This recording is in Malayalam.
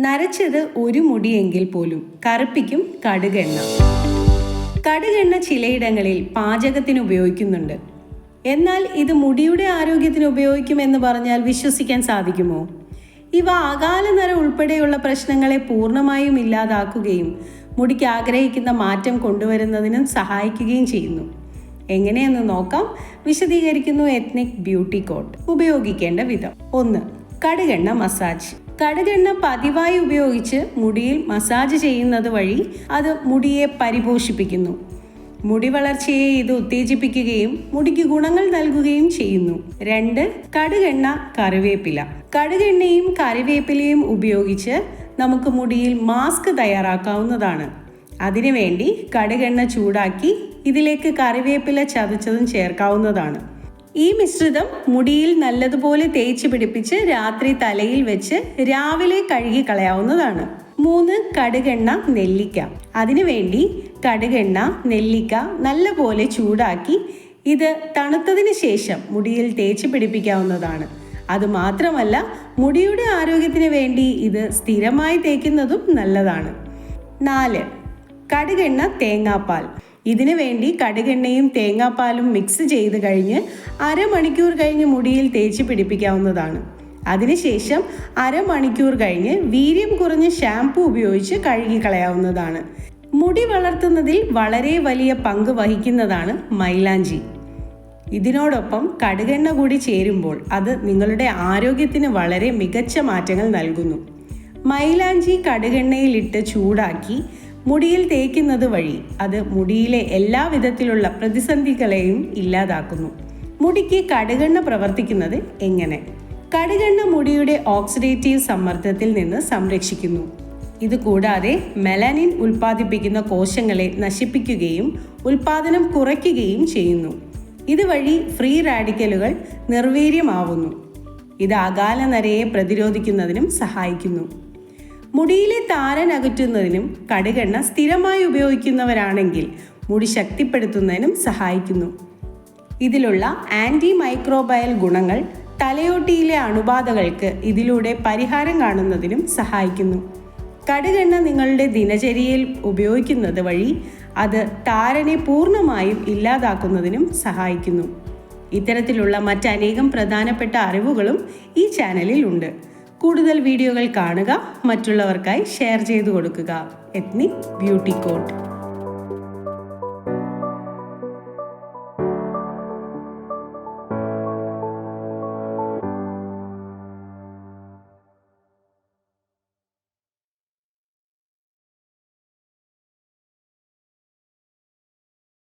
നരച്ചത് ഒരു മുടിയെങ്കിൽ പോലും കറുപ്പിക്കും കടുകെണ്ണ. കടുകെണ്ണ ചിലയിടങ്ങളിൽ പാചകത്തിന് ഉപയോഗിക്കുന്നുണ്ട്. എന്നാൽ ഇത് മുടിയുടെ ആരോഗ്യത്തിന് ഉപയോഗിക്കുമെന്ന് പറഞ്ഞാൽ വിശ്വസിക്കാൻ സാധിക്കുമോ? ഇവ അകാല നര ഉൾപ്പെടെയുള്ള പ്രശ്നങ്ങളെ പൂർണമായും ഇല്ലാതാക്കുകയും മുടിക്ക് ആഗ്രഹിക്കുന്ന മാറ്റം കൊണ്ടുവരുന്നതിനും സഹായിക്കുകയും ചെയ്യുന്നു. എങ്ങനെയെന്ന് നോക്കാം. വിശദീകരിക്കുന്നു എത്നിക് ബ്യൂട്ടി കോട്ട് ഉപയോഗിക്കേണ്ട വിധം. ഒന്ന് കടുകെണ്ണ മസാജ്. കടുകെണ്ണ പതിവായി ഉപയോഗിച്ച് മുടിയിൽ മസാജ് ചെയ്യുന്നത് വഴി അത് മുടിയെ പരിപോഷിപ്പിക്കുന്നു. മുടി വളർച്ചയെ ഇത് ഉത്തേജിപ്പിക്കുകയും മുടിക്ക് ഗുണങ്ങൾ നൽകുകയും ചെയ്യുന്നു. രണ്ട് കടുകെണ്ണ കറിവേപ്പില. കടുകെണ്ണയും കറിവേപ്പിലയും ഉപയോഗിച്ച് നമുക്ക് മുടിയിൽ മാസ്ക് തയ്യാറാക്കാവുന്നതാണ്. അതിനുവേണ്ടി കടുകെണ്ണ ചൂടാക്കി ഇതിലേക്ക് കറിവേപ്പില ചതച്ചതും ചേർക്കാവുന്നതാണ്. ഈ മിശ്രിതം മുടിയിൽ നല്ലതുപോലെ തേച്ച് പിടിപ്പിച്ച് രാത്രി തലയിൽ വെച്ച് രാവിലെ കഴുകി കളയാവുന്നതാണ്. മൂന്ന് കടുകെണ്ണ നെല്ലിക്ക. അതിനുവേണ്ടി കടുകെണ്ണ നെല്ലിക്ക നല്ലപോലെ ചൂടാക്കി ഇത് തണുത്തതിന് ശേഷം മുടിയിൽ തേച്ച് പിടിപ്പിക്കാവുന്നതാണ്. അതുമാത്രമല്ല മുടിയുടെ ആരോഗ്യത്തിന് വേണ്ടി ഇത് സ്ഥിരമായി തേക്കുന്നതും നല്ലതാണ്. നാല് കടുകെണ്ണ തേങ്ങാപ്പാൽ. ഇതിനു വേണ്ടി കടുകെണ്ണയും തേങ്ങാപ്പാലും മിക്സ് ചെയ്ത് കഴിഞ്ഞ് അരമണിക്കൂർ കഴിഞ്ഞ് മുടിയിൽ തേച്ച് പിടിപ്പിക്കാവുന്നതാണ്. അതിനുശേഷം അരമണിക്കൂർ കഴിഞ്ഞ് വീര്യം കുറഞ്ഞ ഷാംപൂ ഉപയോഗിച്ച് കഴുകി കളയാവുന്നതാണ് മുടി വളർത്തുന്നതിൽ വളരെ വലിയ പങ്ക് വഹിക്കുന്നതാണ് മൈലാഞ്ചി. ഇതിനോടൊപ്പം കടുകെണ്ണ കൂടി ചേരുമ്പോൾ അത് നിങ്ങളുടെ ആരോഗ്യത്തിന് വളരെ മികച്ച മാറ്റങ്ങൾ നൽകുന്നു. മൈലാഞ്ചി കടുകെണ്ണയിലിട്ട് ചൂടാക്കി മുടിയിൽ തേക്കുന്നത് വഴി അത് മുടിയിലെ എല്ലാ വിധത്തിലുള്ള പ്രതിസന്ധികളെയും ഇല്ലാതാക്കുന്നു. മുടിക്ക് കടുകെണ്ണ പ്രവർത്തിക്കുന്നത് എങ്ങനെ? കടുകെണ്ണ മുടിയുടെ ഓക്സിഡേറ്റീവ് സമ്മർദ്ദത്തിൽ നിന്ന് സംരക്ഷിക്കുന്നു. ഇത് കൂടാതെ മെലാനിൻ ഉൽപ്പാദിപ്പിക്കുന്ന കോശങ്ങളെ നശിപ്പിക്കുകയും ഉൽപാദനം കുറയ്ക്കുകയും ചെയ്യുന്നു. ഇതുവഴി ഫ്രീ റാഡിക്കലുകൾ നിർവീര്യമാവുന്നു. ഇത് അകാല നരയെ പ്രതിരോധിക്കുന്നതിനും സഹായിക്കുന്നു. മുടിയിലെ താരൻ അകറ്റുന്നതിനും കടുകെണ്ണ സ്ഥിരമായി ഉപയോഗിക്കുന്നവരാണെങ്കിൽ മുടി ശക്തിപ്പെടുത്തുന്നതിനും സഹായിക്കുന്നു. ഇതിലുള്ള ആന്റി മൈക്രോബയൽ ഗുണങ്ങൾ തലയോട്ടിയിലെ അണുബാധകൾക്ക് ഇതിലൂടെ പരിഹാരം കാണുന്നതിനും സഹായിക്കുന്നു. കടുകെണ്ണ നിങ്ങളുടെ ദിനചര്യയിൽ ഉപയോഗിക്കുന്നത് വഴി അത് താരനെ പൂർണമായും ഇല്ലാതാക്കുന്നതിനും സഹായിക്കുന്നു. ഇത്തരത്തിലുള്ള മറ്റനേകം പ്രധാനപ്പെട്ട അറിവുകളും ഈ ചാനലിൽ ഉണ്ട്. കൂടുതൽ വീഡിയോകൾ കാണുക മറ്റുള്ളവർക്കായി ഷെയർ ചെയ്തു കൊടുക്കുക. Ethnic beauty coat.